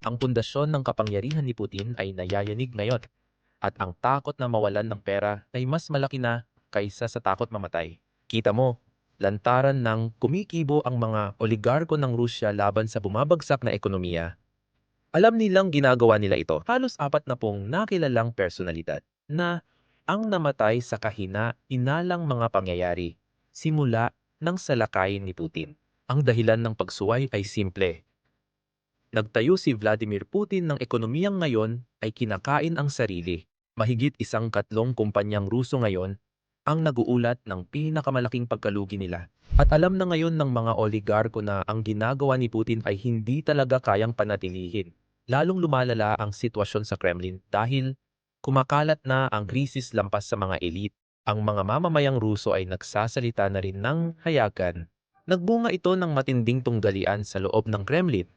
Ang pundasyon ng kapangyarihan ni Putin ay nayayanig ngayon at ang takot na mawalan ng pera ay mas malaki na kaysa sa takot mamatay. Kita mo, lantaran ng kumikibo ang mga oligarko ng Rusya laban sa bumabagsak na ekonomiya. Alam nilang ginagawa nila ito. Halos apat na pong nakilalang personalidad na ang namatay sa kahina-inalang mga pangyayari simula ng salakayin ni Putin. Ang dahilan ng pagsuway ay simple. Nagtayo si Vladimir Putin ng ekonomiyang ngayon ay kinakain ang sarili. Mahigit isang katlong kumpanyang Ruso ngayon ang naguulat ng pinakamalaking pagkalugi nila. At alam na ngayon ng mga oligarko na ang ginagawa ni Putin ay hindi talaga kayang panatilihin. Lalong lumalala ang sitwasyon sa Kremlin dahil kumakalat na ang krisis lampas sa mga elite. Ang mga mamamayang Ruso ay nagsasalita na rin ng hayagan. Nagbunga ito ng matinding tunggalian sa loob ng Kremlin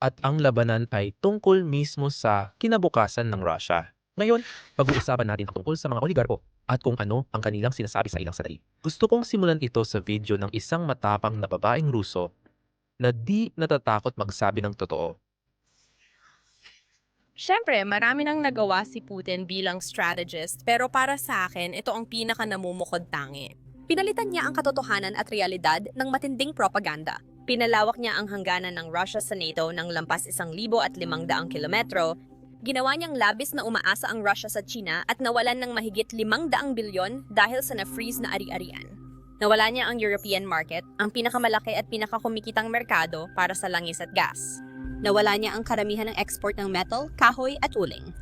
at ang labanan ay tungkol mismo sa kinabukasan ng Russia. Ngayon, pag-uusapan natin ang tungkol sa mga oligarko at kung ano ang kanilang sinasabi sa ilang sandali. Gusto kong simulan ito sa video ng isang matapang na babaeng Ruso na di natatakot magsabi ng totoo. Siyempre, marami nang nagawa si Putin bilang strategist, pero para sa akin, ito ang pinaka namumukod tangi. Pinalitan niya ang katotohanan at realidad ng matinding propaganda. Pinalawak niya ang hangganan ng Russia sa NATO ng lampas isang libo at limang daang kilometro. Ginawa niyang labis na umaasa ang Russia sa China at nawalan ng mahigit limang daang bilyon dahil sa na-freeze na ari-arian. Nawala niya ang European market, ang pinakamalaki at pinakakumikitang merkado para sa langis at gas. Nawala niya ang karamihan ng export ng metal, kahoy at uling.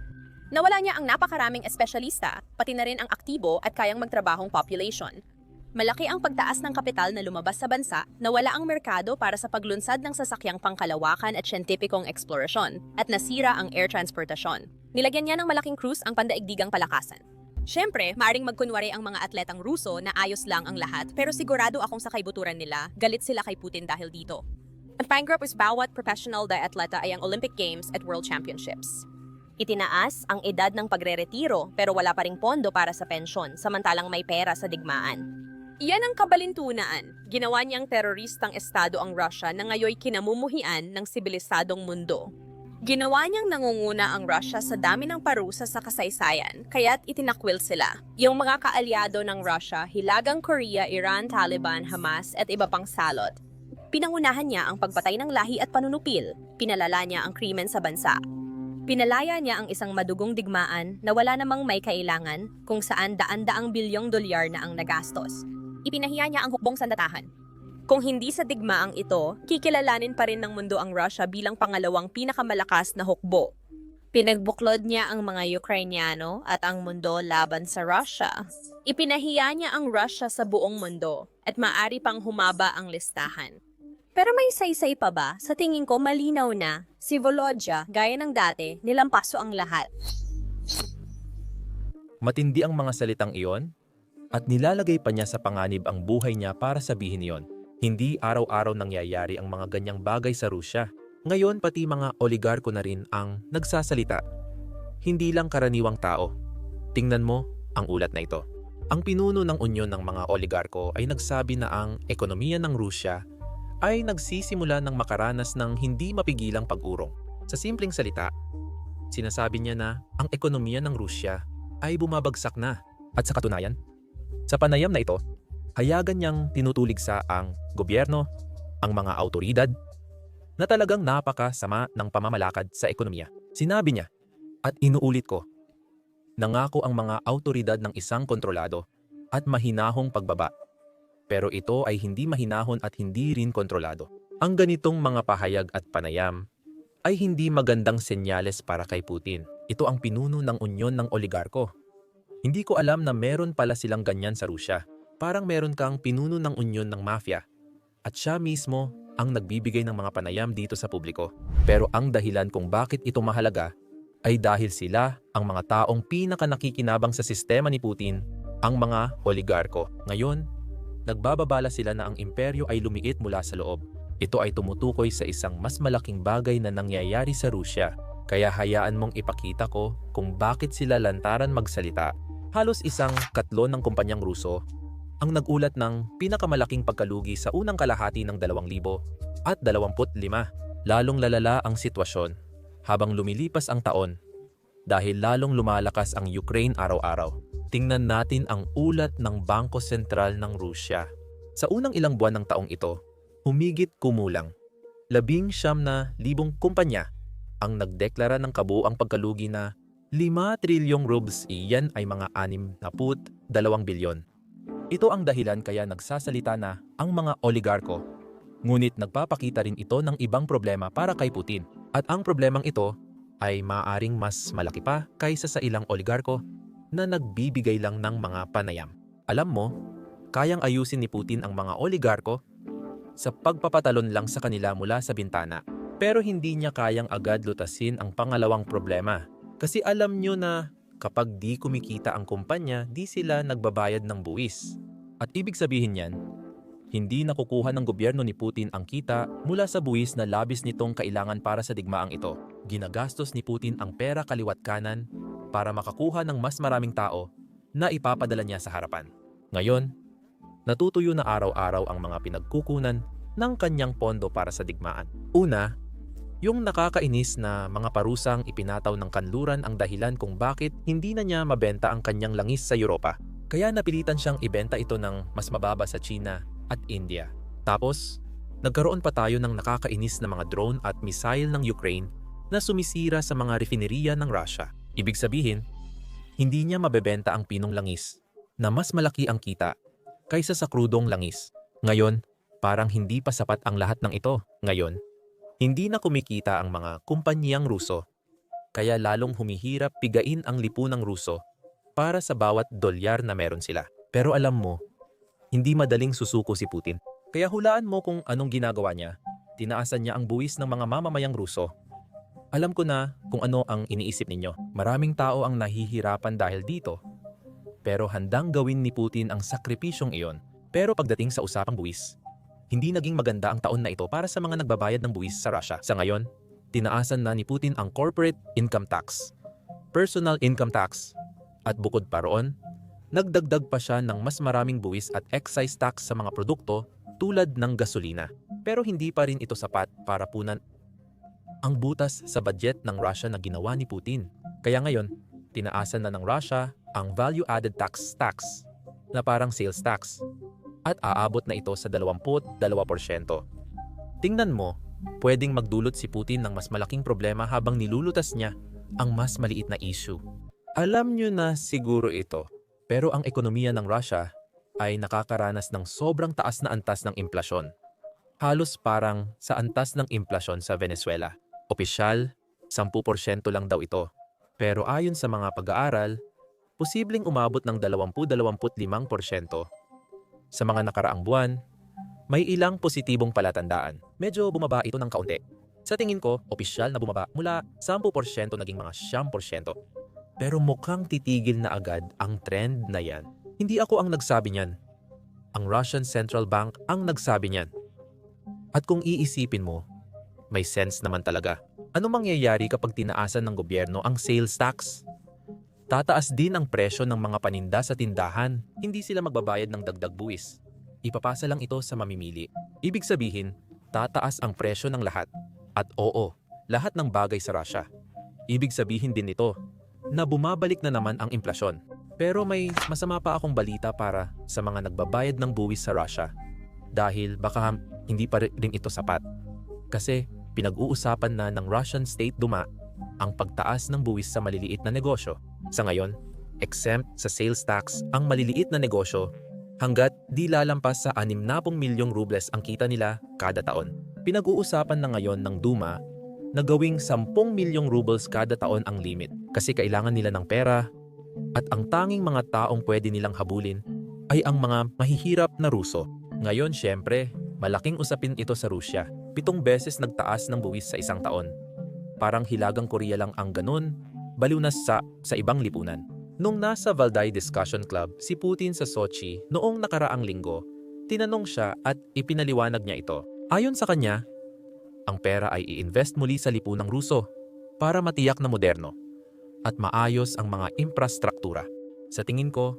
Nawala niya ang napakaraming espesyalista, pati na rin ang aktibo at kayang magtrabahong population. Malaki ang pagtaas ng kapital na lumabas sa bansa, nawala ang merkado para sa paglunsad ng sasakyang pangkalawakan at siyentipikong eksplorasyon, at nasira ang air transportasyon. Nilagyan niya ng malaking cruise ang pandaigdigang palakasan. Siyempre, maaring magkunwari ang mga atletang Ruso na ayos lang ang lahat, pero sigurado akong sa kaibuturan nila, galit sila kay Putin dahil dito. Ang panggroup is bawat professional diatleta ay ang Olympic Games at World Championships. Itinaas ang edad ng pagre-retiro pero wala pa ring pondo para sa pensyon samantalang may pera sa digmaan. Iyan ang kabalintunaan. Ginawa niyang teroristang estado ang Russia na ngayoy kinamumuhian ng sibilisadong mundo. Ginawa niyang nangunguna ang Russia sa dami ng parusa sa kasaysayan, kaya't itinakwil sila. Yung mga kaalyado ng Russia, Hilagang Korea, Iran, Taliban, Hamas at iba pang salot. Pinangunahan niya ang pagpatay ng lahi at panunupil. Pinalala niya ang krimen sa bansa. Pinalaya niya ang isang madugong digmaan na wala namang may kailangan kung saan daan-daang bilyong dolyar na ang nagastos. Ipinahiya niya ang hukbong sandatahan. Kung hindi sa digmaang ito, kikilalanin pa rin ng mundo ang Russia bilang pangalawang pinakamalakas na hukbo. Pinagbuklod niya ang mga Ukrainiano at ang mundo laban sa Russia. Ipinahiya niya ang Russia sa buong mundo at maari pang humaba ang listahan. Pero may saysay pa ba? Sa tingin ko malinaw na si Volodya, gaya ng dati, nilampaso ang lahat. Matindi ang mga salitang iyon at nilalagay pa niya sa panganib ang buhay niya para sabihin iyon. Hindi araw-araw nangyayari ang mga ganyang bagay sa Rusya. Ngayon pati mga oligarko na rin ang nagsasalita. Hindi lang karaniwang tao. Tingnan mo ang ulat na ito. Ang pinuno ng unyon ng mga oligarko ay nagsabi na ang ekonomiya ng Rusya ay nagsisimula ng makaranas ng hindi mapigilang pag-urong. Sa simpleng salita, sinasabi niya na ang ekonomiya ng Rusya ay bumabagsak na. At sa katunayan, sa panayam na ito, hayagan niyang tinutulig sa ang gobyerno, ang mga autoridad, na talagang napakasama ng pamamalakad sa ekonomiya. Sinabi niya, at inuulit ko, nangako ang mga autoridad ng isang kontrolado at mahinahong pagbaba. Pero ito ay hindi mahinahon at hindi rin kontrolado. Ang ganitong mga pahayag at panayam ay hindi magandang senyales para kay Putin. Ito ang pinuno ng unyon ng oligarko. Hindi ko alam na meron pala silang ganyan sa Rusya. Parang meron kang pinuno ng unyon ng mafia. At siya mismo ang nagbibigay ng mga panayam dito sa publiko. Pero ang dahilan kung bakit ito mahalaga ay dahil sila ang mga taong pinaka nakikinabang sa sistema ni Putin, ang mga oligarko. Ngayon, nagbababala sila na ang imperyo ay lumiit mula sa loob. Ito ay tumutukoy sa isang mas malaking bagay na nangyayari sa Rusya. Kaya hayaan mong ipakita ko kung bakit sila lantaran magsalita. Halos isang katlo ng kumpanyang Ruso ang nagulat ng pinakamalaking pagkalugi sa unang kalahati ng 2000 at 25. Lalong lalala ang sitwasyon habang lumilipas ang taon dahil lalong lumalakas ang Ukraine araw-araw. Tingnan natin ang ulat ng Bangko Sentral ng Rusya. Sa unang ilang buwan ng taong ito, humigit kumulang. Labing siyam na libong kumpanya ang nagdeklara ng kabuang pagkalugi na 5 trilyong rubles iyan ay mga 6 na put 2 bilyon. Ito ang dahilan kaya nagsasalita na ang mga oligarko. Ngunit nagpapakita rin ito ng ibang problema para kay Putin. At ang problemang ito ay maaring mas malaki pa kaysa sa ilang oligarko na nagbibigay lang ng mga panayam. Alam mo, kayang ayusin ni Putin ang mga oligarko sa pagpapatalon lang sa kanila mula sa bintana. Pero hindi niya kayang agad lutasin ang pangalawang problema. Kasi alam niyo na kapag di kumikita ang kumpanya, di sila nagbabayad ng buwis. At ibig sabihin yan, hindi nakukuha ng gobyerno ni Putin ang kita mula sa buwis na labis nitong kailangan para sa digmaang ito. Ginagastos ni Putin ang pera kaliwat kanan para makakuha ng mas maraming tao na ipapadala niya sa harapan. Ngayon, natutuyo na araw-araw ang mga pinagkukunan ng kanyang pondo para sa digmaan. Una, yung nakakainis na mga parusang ipinataw ng kanluran ang dahilan kung bakit hindi na niya mabenta ang kanyang langis sa Europa. Kaya napilitan siyang ibenta ito ng mas mababa sa China at India. Tapos, nagkaroon pa tayo ng nakakainis na mga drone at missile ng Ukraine na sumisira sa mga refineriya ng Russia. Ibig sabihin, hindi niya mabebenta ang pinong langis na mas malaki ang kita kaysa sa krudong langis. Ngayon, parang hindi pa sapat ang lahat ng ito. Ngayon, hindi na kumikita ang mga kumpanyang Ruso, kaya lalong humihirap pigain ang lipunang Ruso para sa bawat dolyar na meron sila. Pero alam mo, hindi madaling susuko si Putin. Kaya hulaan mo kung anong ginagawa niya. Tinaasan niya ang buwis ng mga mamamayang Ruso. Alam ko na kung ano ang iniisip ninyo. Maraming tao ang nahihirapan dahil dito. Pero handang gawin ni Putin ang sakripisyong iyon. Pero pagdating sa usapang buwis, hindi naging maganda ang taon na ito para sa mga nagbabayad ng buwis sa Russia. Sa ngayon, tinaasan na ni Putin ang corporate income tax, personal income tax, at bukod pa roon, nagdagdag pa siya ng mas maraming buwis at excise tax sa mga produkto tulad ng gasolina. Pero hindi pa rin ito sapat para punan ang butas sa budget ng Russia na ginawa ni Putin. Kaya ngayon, tinaasan na ng Russia ang value-added tax tax na parang sales tax at aabot na ito sa 22%. Tingnan mo, pwedeng magdulot si Putin ng mas malaking problema habang nilulutas niya ang mas maliit na issue. Alam nyo na siguro ito, pero ang ekonomiya ng Russia ay nakakaranas ng sobrang taas na antas ng implasyon. Halos parang sa antas ng implasyon sa Venezuela. Opisyal, 10% lang daw ito. Pero ayon sa mga pag-aaral, posibleng umabot ng 20-25%. Sa mga nakaraang buwan, may ilang positibong palatandaan. Medyo bumaba ito ng kaunti. Sa tingin ko, opisyal na bumaba mula 10% naging mga 10%. Pero mukhang titigil na agad ang trend na yan. Hindi ako ang nagsabi niyan. Ang Russian Central Bank ang nagsabi niyan. At kung iisipin mo, may sense naman talaga. Ano mangyayari kapag tinaasan ng gobyerno ang sales tax? Tataas din ang presyo ng mga paninda sa tindahan. Hindi sila magbabayad ng dagdag buwis. Ipapasa lang ito sa mamimili. Ibig sabihin, tataas ang presyo ng lahat. At oo, lahat ng bagay sa Russia. Ibig sabihin din nito na bumabalik na naman ang implasyon. Pero may masama pa akong balita para sa mga nagbabayad ng buwis sa Russia. Dahil baka hindi pa rin ito sapat. Kasi pinag-uusapan na ng Russian State Duma ang pagtaas ng buwis sa maliliit na negosyo. Sa ngayon, exempt sa sales tax ang maliliit na negosyo hanggat di lalampas sa 60 milyong rubles ang kita nila kada taon. Pinag-uusapan na ngayon ng Duma na gawing 10 milyong rubles kada taon ang limit kasi kailangan nila ng pera at ang tanging mga taong pwede nilang habulin ay ang mga mahihirap na Ruso. Ngayon, syempre, malaking usapin ito sa Rusya. Pitong beses nagtaas ng buwis sa isang taon. Parang hilagang Korea lang ang ganun, baliw na sa, sa ibang lipunan. Nung nasa Valday Discussion Club si Putin sa Sochi noong nakaraang linggo, tinanong siya at ipinaliwanag niya ito. Ayon sa kanya, ang pera ay i-invest muli sa lipunang Ruso para matiyak na moderno at maayos ang mga infrastruktura. Sa tingin ko,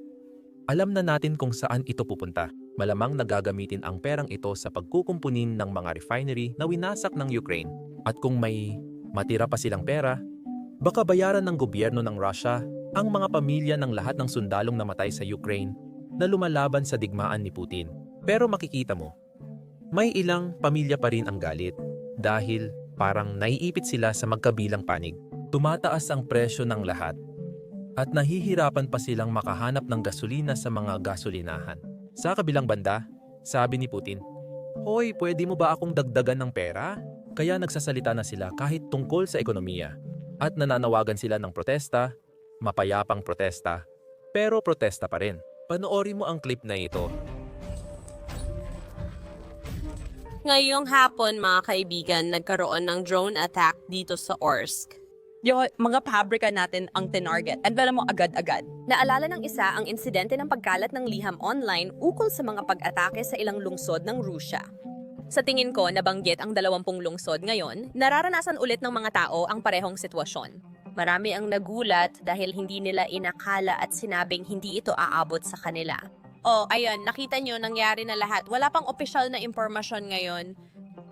alam na natin kung saan ito pupunta. Malamang nagagamitin ang perang ito sa pagkukumpunin ng mga refinery na winasak ng Ukraine. At kung may matira pa silang pera, baka bayaran ng gobyerno ng Russia ang mga pamilya ng lahat ng sundalong namatay sa Ukraine na lumalaban sa digmaan ni Putin. Pero makikita mo, may ilang pamilya pa rin ang galit dahil parang naiipit sila sa magkabilang panig. Tumataas ang presyo ng lahat at nahihirapan pa silang makahanap ng gasolina sa mga gasolinahan. Sa kabilang banda, sabi ni Putin, Hoy, pwede mo ba akong dagdagan ng pera? Kaya nagsasalita na sila kahit tungkol sa ekonomiya at nananawagan sila ng protesta, mapayapang protesta, pero protesta pa rin. Panoorin mo ang clip na ito Ngayong hapon, mga kaibigan, nagkaroon ng drone attack dito sa Orsk. Yung mga pabrika natin ang tinarget. At alam mo agad-agad. Naalala ng isa ang insidente ng pagkalat ng liham online ukol sa mga pag-atake sa ilang lungsod ng Rusya. Sa tingin ko, nabanggit ang dalawampung lungsod ngayon, nararanasan ulit ng mga tao ang parehong sitwasyon. Marami ang nagulat dahil hindi nila inakala at sinabing hindi ito aabot sa kanila. Oh, ayun, nakita nyo, nangyari na lahat. Wala pang opisyal na impormasyon ngayon.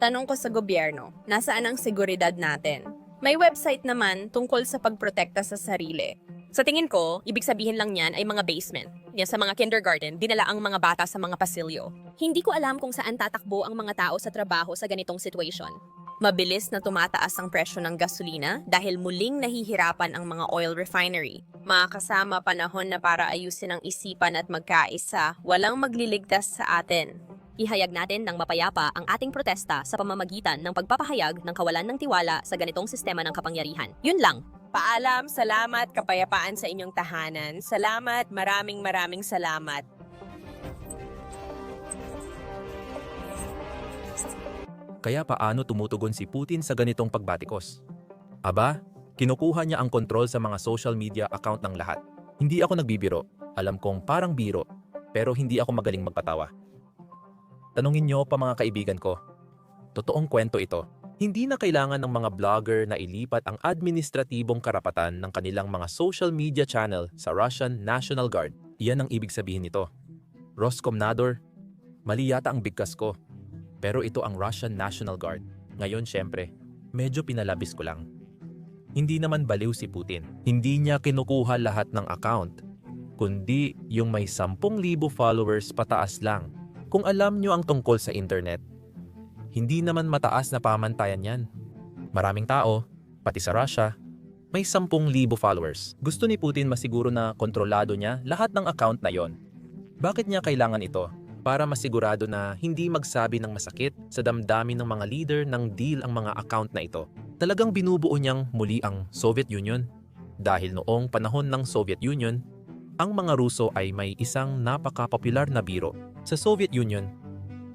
Tanong ko sa gobyerno, nasaan ang seguridad natin? May website naman tungkol sa pagprotekta sa sarili. Sa tingin ko, ibig sabihin lang niyan ay mga basement. Yan sa mga kindergarten, dinala ang mga bata sa mga pasilyo. Hindi ko alam kung saan tatakbo ang mga tao sa trabaho sa ganitong situation. Mabilis na tumataas ang presyo ng gasolina dahil muling nahihirapan ang mga oil refinery. Mga kasama panahon na para ayusin ang isipan at magkaisa, walang magliligtas sa atin. Ihayag natin ng mapayapa ang ating protesta sa pamamagitan ng pagpapahayag ng kawalan ng tiwala sa ganitong sistema ng kapangyarihan. Yun lang. Paalam, salamat, kapayapaan sa inyong tahanan. Salamat, maraming maraming salamat. Kaya paano tumutugon si Putin sa ganitong pagbatikos? Aba, kinukuha niya ang kontrol sa mga social media account ng lahat. Hindi ako nagbibiro. Alam kong parang biro, pero hindi ako magaling magpatawa. Tanungin niyo pa mga kaibigan ko. Totoong kwento ito. Hindi na kailangan ng mga vlogger na ilipat ang administratibong karapatan ng kanilang mga social media channel sa Russian National Guard. Iyan ang ibig sabihin nito. Roskomnador, mali yata ang bigkas ko. Pero ito ang Russian National Guard. Ngayon, syempre, medyo pinalabis ko lang. Hindi naman baliw si Putin. Hindi niya kinukuha lahat ng account, kundi yung may 10,000 followers pataas lang. Kung alam nyo ang tungkol sa internet, hindi naman mataas na pamantayan yan. Maraming tao, pati sa Russia, may 10,000 followers. Gusto ni Putin masiguro na kontrolado niya lahat ng account na yon. Bakit niya kailangan ito? Para masigurado na hindi magsabi ng masakit sa damdamin ng mga leader ng deal ang mga account na ito. Talagang binubuo niyang muli ang Soviet Union. Dahil noong panahon ng Soviet Union, ang mga Ruso ay may isang napaka-popular na biro. Sa Soviet Union,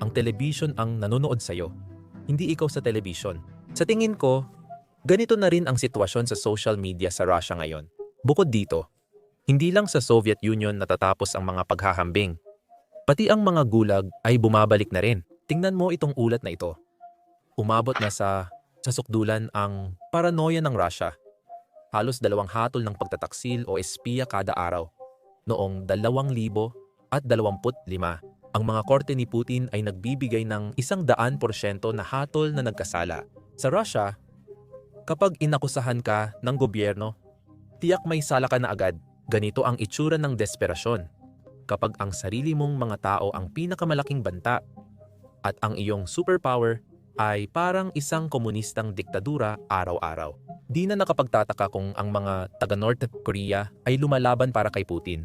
ang television ang nanonood sa'yo, hindi ikaw sa television. Sa tingin ko, ganito na rin ang sitwasyon sa social media sa Russia ngayon. Bukod dito, hindi lang sa Soviet Union natatapos ang mga paghahambing. Pati ang mga gulag ay bumabalik na rin. Tingnan mo itong ulat na ito. Umabot na sa sasukdulan ang paranoia ng Russia. Halos dalawang hatol ng pagtataksil o espiya kada araw. Noong 2025, ang mga korte ni Putin ay nagbibigay ng isang daan porsyento na hatol na nagkasala. Sa Russia, kapag inakusahan ka ng gobyerno, tiyak may sala ka na agad. Ganito ang itsura ng desperasyon. Kapag ang sarili mong mga tao ang pinakamalaking banta at ang iyong superpower ay parang isang komunistang diktadura araw-araw. Di na nakapagtataka kung ang mga taga North Korea ay lumalaban para kay Putin.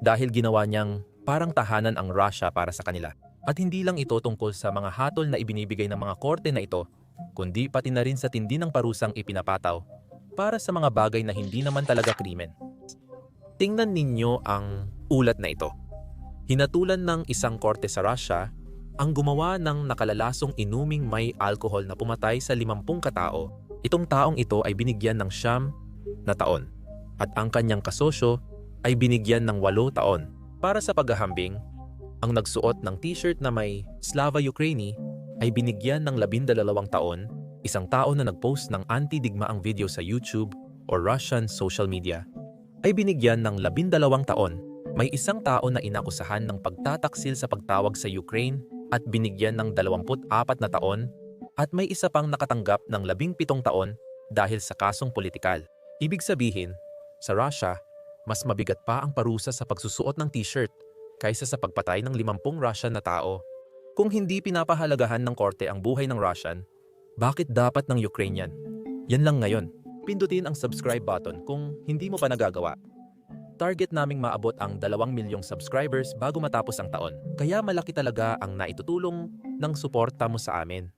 Dahil ginawa niyang parang tahanan ang Russia para sa kanila. At hindi lang ito tungkol sa mga hatol na ibinibigay ng mga korte na ito, kundi pati na rin sa tindi ng parusang ipinapataw para sa mga bagay na hindi naman talaga krimen. Tingnan ninyo ang ulat na ito. Hinatulan ng isang korte sa Russia ang gumawa ng nakalalasong inuming may alkohol na pumatay sa 50 katao. Itong taong ito ay binigyan ng siyam na taon at ang kanyang kasosyo ay binigyan ng 8 taon. Para sa paghahambing, ang nagsuot ng t-shirt na may Slava Ukraini ay binigyan ng 12 taon, isang tao na nagpost ng anti-digmaang video sa YouTube o Russian social media ay binigyan ng 12 taon. May isang tao na inakusahan ng pagtataksil sa pagtawag sa Ukraine at binigyan ng 24 na taon at may isa pang nakatanggap ng 17 taon dahil sa kasong politikal. Ibig sabihin, sa Russia, mas mabigat pa ang parusa sa pagsusuot ng t-shirt kaysa sa pagpatay ng 50 Russian na tao. Kung hindi pinapahalagahan ng korte ang buhay ng Russian, bakit dapat ng Ukrainian? Yan lang ngayon. Pindutin ang subscribe button kung hindi mo pa nagagawa. Target naming maabot ang 2 milyong subscribers bago matapos ang taon. Kaya malaki talaga ang naitutulong ng suporta mo sa amin.